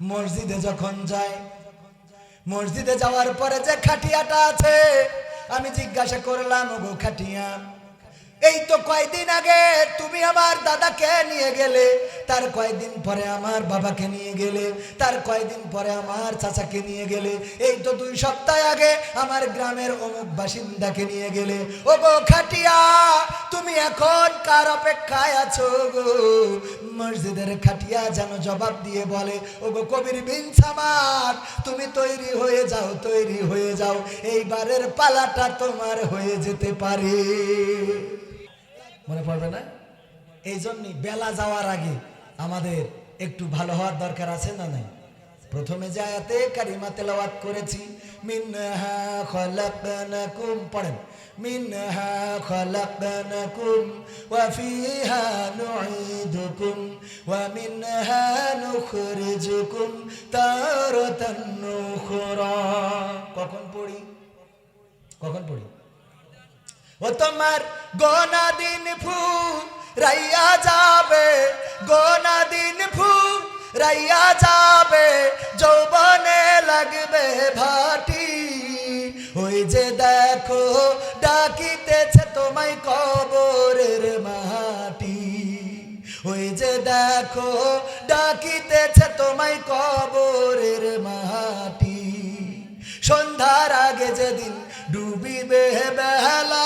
মসজিদে যখন যায়, মসজিদে যাওয়ার পরে যে খাটিয়াটা আছে, আমি জিজ্ঞাসা করলাম গো খাটিয়া, এই তো কয়দিন আগে তুমি আমার দাদাকে নিয়ে গেলে, তার কয়দিন পরে আমার বাবাকে নিয়ে গেলে, তার কয়দিন পরে আমার চাচাকে নিয়ে গেলে, এই তো দুই সপ্তাহ আগে আমার গ্রামের অমুক বাসিন্দাকে নিয়ে গেলে ও গো খাটিয়া, তুমি এখন কার অপেক্ষায় আছো গো? মসজিদের খাটিয়া যেন জবাব দিয়ে বলে ও গো কবির বিন সামাদ, তুমি তৈরি হয়ে যাও, তৈরি হয়ে যাও, এইবারের পালাটা তোমার হয়ে যেতে পারে। মনে পড়বে না? এই জন্যই বেলা যাওয়ার আগে আমাদের একটু ভালো হওয়ার দরকার আছে না নাই? প্রথমে যে আয়াতে কারিমা তেলাওয়াত করেছি, মিনহা খলাকনাকুম, পড়েন, মিনহা খলাকনাকুম, ওয়া ফিহা নুঈদুকুম, ওয়া মিনহা নুখরিজুকুম তারাতান নুখরা। কখন পড়ি? কখন পড়ি? ও তোমার গোনা দিন ফু রাইয়া যাবে গোনা দিন ফু রাইয়া যাবে, যৌবনে লাগবে ভাটি। ওই যে দেখো, ডাকিতেছে তোমায় কবরের মাটি। ওই যে দেখো, ডাকিতেছে তোমায় কবরের মাটি। সন্ধ্যার আগে যেদিন ডুবিবে বেলা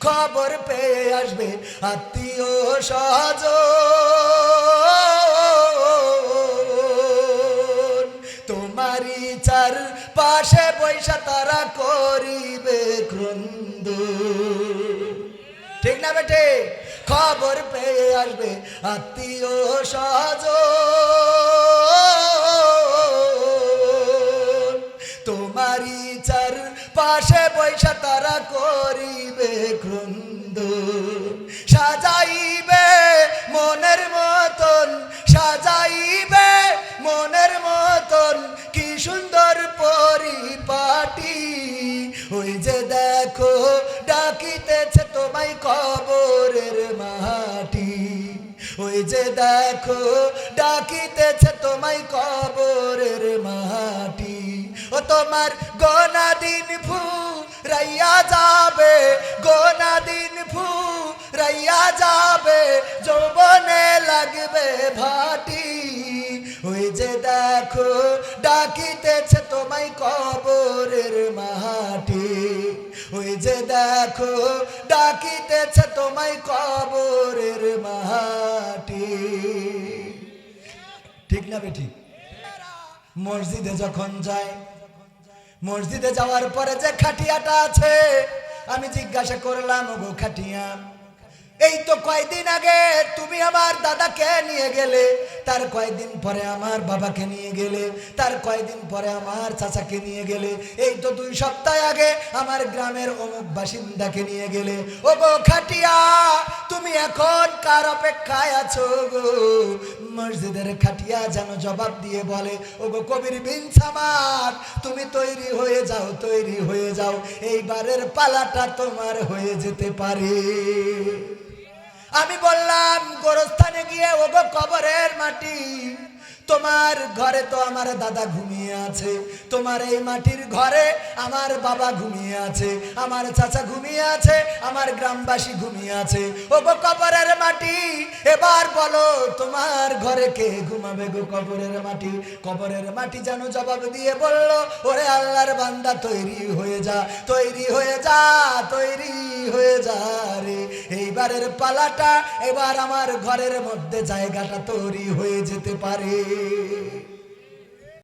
খবর পেয়ে আসবে আত্মীয় সহজ তোমারই চার পাশে পয়সা তারা করিবে ক্রন্দ। ঠিক না বেটে? খবর পেয়ে আসবে আত্মীয় সহজ তোমারই চার পাশে পয়সা তারা করিবে ক্রন্দ। সাজাইবে মনের মতন, সাজাইবে মনের মতন, কি সুন্দর পরিপাটি। ওই যে দেখো, ডাকিতেছে তোমায় কবরের মাটি। ওই যে দেখো, ডাকিতেছে তোমায় কবরের মাটি। ও তোমার গোনা দিন ফু রাইয়া যাবে, গোনা দিন ফু রাইয়া যাবে, যৌবনে লাগবে ভাটি। ওই যে দেখো, ডাকিতেছে তোমায় কবরের মাটি ওই যে দেখো, ডাকিতেছে তোমায় কবরের মাটি ঠিক না বেটি? মসজিদে যখন যায় মসজিদে যাওয়ার পরে যে খাটিয়াটা আছে, আমি জিজ্ঞাসা করলাম গো খাটিয়া, এই তো কয়দিন আগে তুমি আমার দাদাকে নিয়ে গেলে, তার কয়দিন পরে আমার বাবাকে নিয়ে গেলে, তার কয়দিন পরে আমার চাচাকে নিয়ে গেলে, এই তো দুই সপ্তাহ আগে আমার গ্রামের অমুক বাসিন্দাকে নিয়ে গেলে ও গো খাটিয়া, তুমি এখন কার অপেক্ষায় আছো গো? মসজিদের খাটিয়া যেন জবাব দিয়ে বলে ও গো কবির বিন সামাদ, তুমি তৈরি হয়ে যাও, তৈরি হয়ে যাও। এইবারের পালাটা তোমার হয়ে যেতে পারে। আমি বললাম, গোরস্থানে গিয়ে ও গো কবরের মাটি তোমার ঘরে তো আমার দাদা ঘুমিয়ে আছে। তোমার এই মাটির ঘরে আমার বাবা ঘুমিয়ে আছে। আমার চাচা ঘুমিয়ে আছে, আমার গ্রামবাসী ঘুমিয়ে আছে। ও গো কবরের মাটি, এবার বলো তোমার ঘরে কে ঘুমাবে গো কবরের মাটি? কবরের মাটি যেন জবাব দিয়ে বলল, ওরে আল্লাহর বান্দা, তৈরি হয়ে যা, তৈরি হয়ে যা, তৈরি হয়ে যা রে এই এইবারের পালাটা এবার আমার ঘরের মধ্যে জায়গাটা তৈরি হয়ে যেতে পারে।